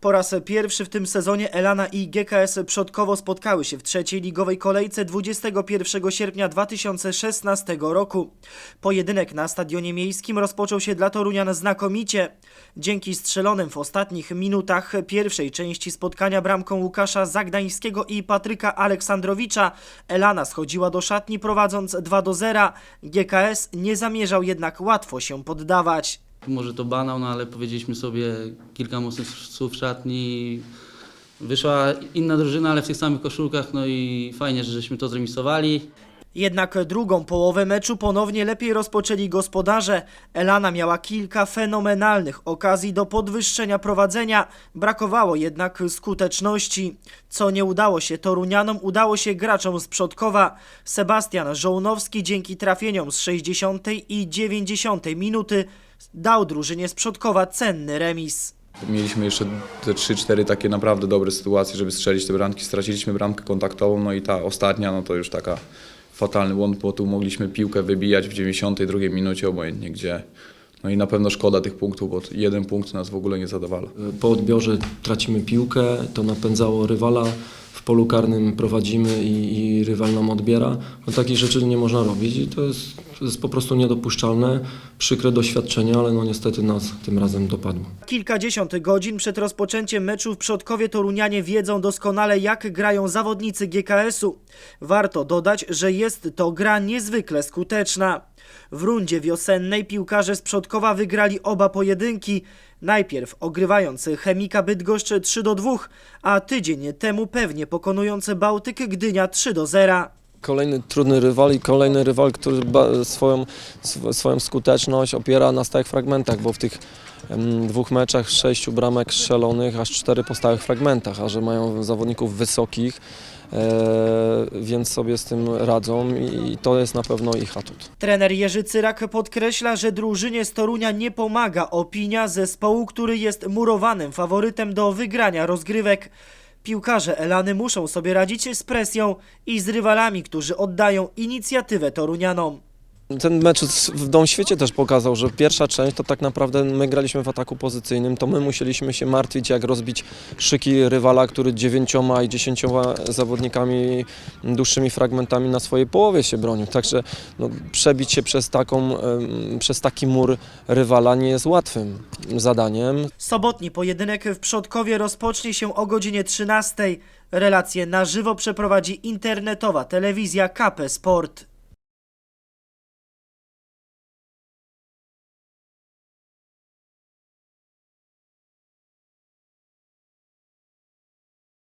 Po raz pierwszy w tym sezonie Elana i GKS Przodkowo spotkały się w trzeciej ligowej kolejce 21 sierpnia 2016 roku. Pojedynek na stadionie miejskim rozpoczął się dla Torunian znakomicie. Dzięki strzelonym w ostatnich minutach pierwszej części spotkania bramką Łukasza Zagdańskiego i Patryka Aleksandrowicza Elana schodziła do szatni prowadząc 2 do 0. GKS nie zamierzał jednak łatwo się poddawać. Może to banał, no ale powiedzieliśmy sobie kilka mocnych słów szatni. Wyszła inna drużyna, ale w tych samych koszulkach, no i fajnie, że żeśmy to zremisowali. Jednak drugą połowę meczu ponownie lepiej rozpoczęli gospodarze. Elana miała kilka fenomenalnych okazji do podwyższenia prowadzenia, brakowało jednak skuteczności. Co nie udało się Torunianom, udało się graczom z Przodkowa. Sebastian Żołnowski dzięki trafieniom z 60 i 90 minuty dał drużynie z Przodkowa cenny remis. Mieliśmy jeszcze te 3-4 takie naprawdę dobre sytuacje, żeby strzelić te bramki. Straciliśmy bramkę kontaktową, no i ta ostatnia, no to już taka fatalny błąd, bo tu mogliśmy piłkę wybijać w 92 minucie, obojętnie gdzie. No i na pewno szkoda tych punktów, bo jeden punkt nas w ogóle nie zadowala. Po odbiorze tracimy piłkę, to napędzało rywala, w polu karnym prowadzimy i, i rywal nam odbiera. No, takich rzeczy nie można robić i to jest, to jest po prostu niedopuszczalne, przykre doświadczenie, ale no niestety nas tym razem dopadło. Kilkadziesiąt godzin przed rozpoczęciem meczu w Przodkowie Torunianie wiedzą doskonale jak grają zawodnicy GKS-u. Warto dodać, że jest to gra niezwykle skuteczna. W rundzie wiosennej piłkarze z Przodkowa wygrali oba pojedynki. Najpierw ogrywając Chemika Bydgoszcz 3 do 2, a tydzień temu pewnie pokonujący Bałtyk Gdynia 3 do 0. Kolejny trudny rywal i kolejny rywal, który swoją, sw- swoją skuteczność opiera na stałych fragmentach, bo w tych dwóch meczach sześciu bramek strzelonych, aż cztery po stałych fragmentach, a że mają zawodników wysokich, e, więc sobie z tym radzą i to jest na pewno ich atut. Trener Jerzy Cyrak podkreśla, że drużynie z Torunia nie pomaga opinia zespołu, który jest murowanym faworytem do wygrania rozgrywek. Piłkarze Elany muszą sobie radzić z presją i z rywalami, którzy oddają inicjatywę Torunianom. Ten mecz w Dom Świecie też pokazał, że pierwsza część to tak naprawdę my graliśmy w ataku pozycyjnym, to my musieliśmy się martwić, jak rozbić szyki rywala, który dziewięcioma i dziesięcioma zawodnikami, dłuższymi fragmentami na swojej połowie się bronił. Także no, przebić się przez, taką, przez taki mur rywala nie jest łatwym zadaniem. Sobotni pojedynek w Przodkowie rozpocznie się o godzinie 13. Relacje na żywo przeprowadzi internetowa telewizja KP Sport.